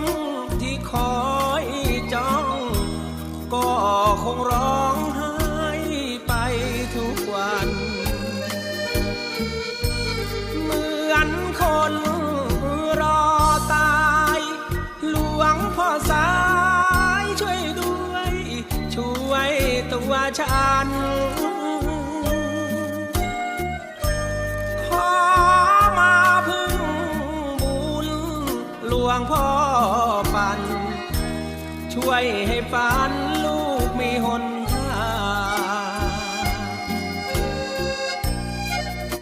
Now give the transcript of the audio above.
มที่คอยจ้อง ก็คงร้องไห้ไปทุกวัน เหมือนคนรอตาย หลวงพ่อสายช่วยด้วย ช่วยตัวฉัน ลวงพ่อปัน ช่วยให้ฝัน